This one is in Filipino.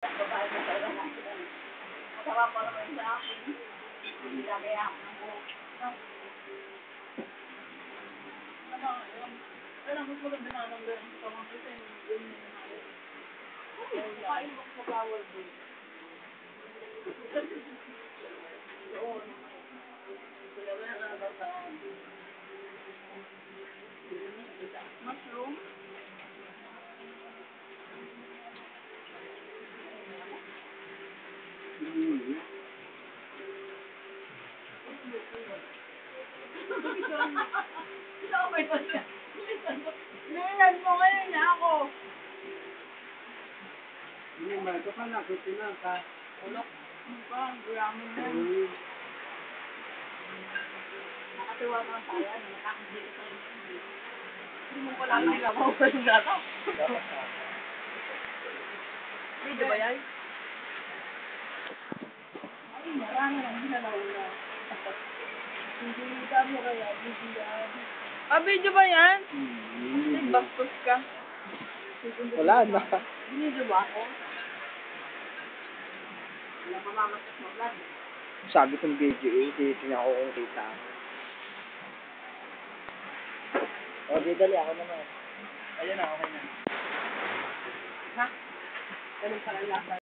Na. Matawa pa naman sa akin. Hindi lagi ako ng buhok. Ano, yun. Alam mo, maganda na lang. Ito, mga kasi, yun yung mga Kain mo sa flower boy. Sila na yung ano sa mushroom. Ito ako ito siya. Nilan mo ngayon ako. Hindi ba? Ito pa na, kuti na ka. Ulok. Ang grabe na. Nakatuwa naman tayo. Ano, nakakabili tayo. Hindi mo pala yung gata. Video ba yan? Ay, marami lang hinalaula. Hindi kami kaya, hindi yan. Ah, video ba yan? Hmm. Ay, bastos ka. Wala na. Binidyo ba ako? Wala mamamasok mo vlog. Sabi kong video eh, titignan ko kung kita. O, di dali ako naman. Ayun na, okay na. Ha? Ganun pala lasa.